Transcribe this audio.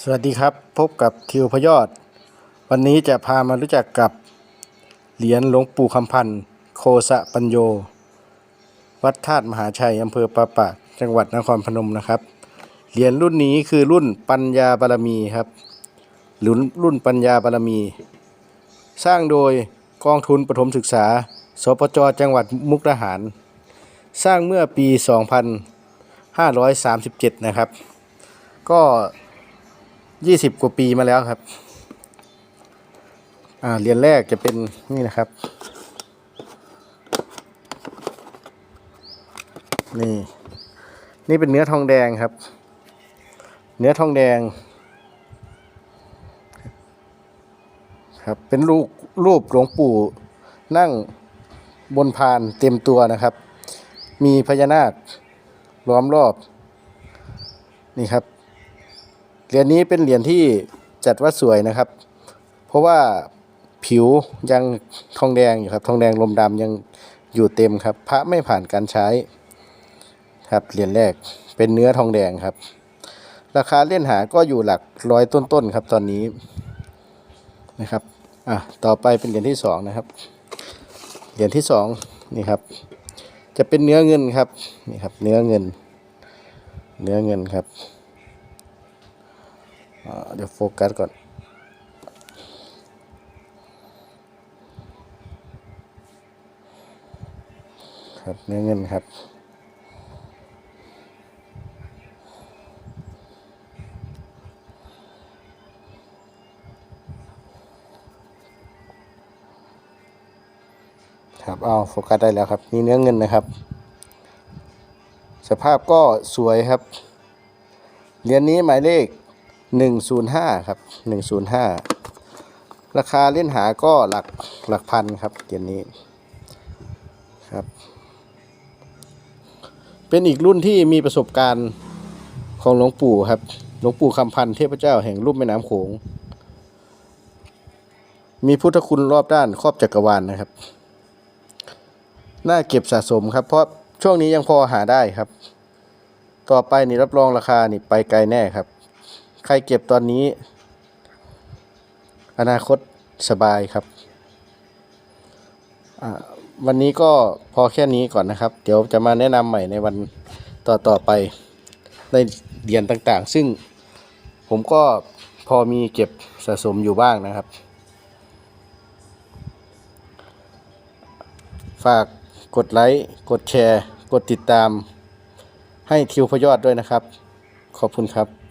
สวัสดีครับ พบกับทิวพยอด วันนี้จะพามารู้จักกับเหรียญหลวงปู่คำพันธ์โคสะปัญโย วัดธาตุมหาชัยอำเภอปาปากจังหวัดนครพนมนะครับ เหรียญรุ่นนี้คือรุ่นปัญญาบารมีครับหรือรุ่นปัญญาบารมี สร้างโดยกองทุนปฐมศึกษา สปจจังหวัดมุกดาหาร สร้างเมื่อปี 2537 นะครับ ก็ ยี่สิบกว่าปีมาแล้วครับ อ่าเหรียญแรกจะเป็นนี่นะครับ นี่ นี่เป็นเนื้อทองแดงครับ เนื้อทองแดง ครับ เป็นรูปรูปหลวงปู่นั่งบนพานเต็มตัวนะครับ มีพญานาคล้อมรอบ นี่ครับ เหรียญนี้เป็นเหรียญที่จัดว่าสวยนะครับ เพราะว่าผิวยังทองแดงอยู่ครับทองแดงลมดำยังอยู่เต็มครับ พระไม่ผ่านการใช้ครับเหรียญแรกเป็นเนื้อทองแดงครับ ราคาเล่นหาก็อยู่หลักร้อยต้นๆครับตอนนี้นะครับอะต่อไปเป็นเหรียญที่สองนะครับเหรียญที่สองนี่ครับ จะเป็นเนื้อเงินครับนี่ครับ เนื้อเงิน เนื้อเงินครับ เดี๋ยวโฟกัสก่อน ครับเนื้อเงินครับครับเอาโฟกัสได้แล้วครับนี่เนื้อเงินนะครับ สภาพก็สวยครับ เหรียญนี้หมายเลข 105 ครับ 105 ราคาเล่นหาก็หลักหลักพันครับเหรียญนี้ครับ เป็นอีกรุ่นที่มีประสบการณ์ของหลวงปู่ครับ หลวงปู่คำพันธ์เทพเจ้าแห่งลุ่มแม่น้ำโขง มีพุทธคุณรอบด้านครอบจักรวาลนะครับ น่าเก็บสะสมครับ เพราะช่วงนี้ยังพอหาได้ครับ ต่อไปนี่รับรองราคานี่ไปไกลแน่ครับ ใครเก็บตอนนี้ อนาคตสบายครับ วันนี้ก็พอแค่นี้ก่อนนะครับ เดี๋ยวจะมาแนะนำใหม่ในวันต่อต่อไปในเหรียญต่างๆ ซึ่งผมก็พอมีเก็บสะสมอยู่บ้างนะครับ ฝากกดไลค์ กดแชร์ กดติดตามให้ทิวพยอดด้วยนะครับ ขอบคุณครับ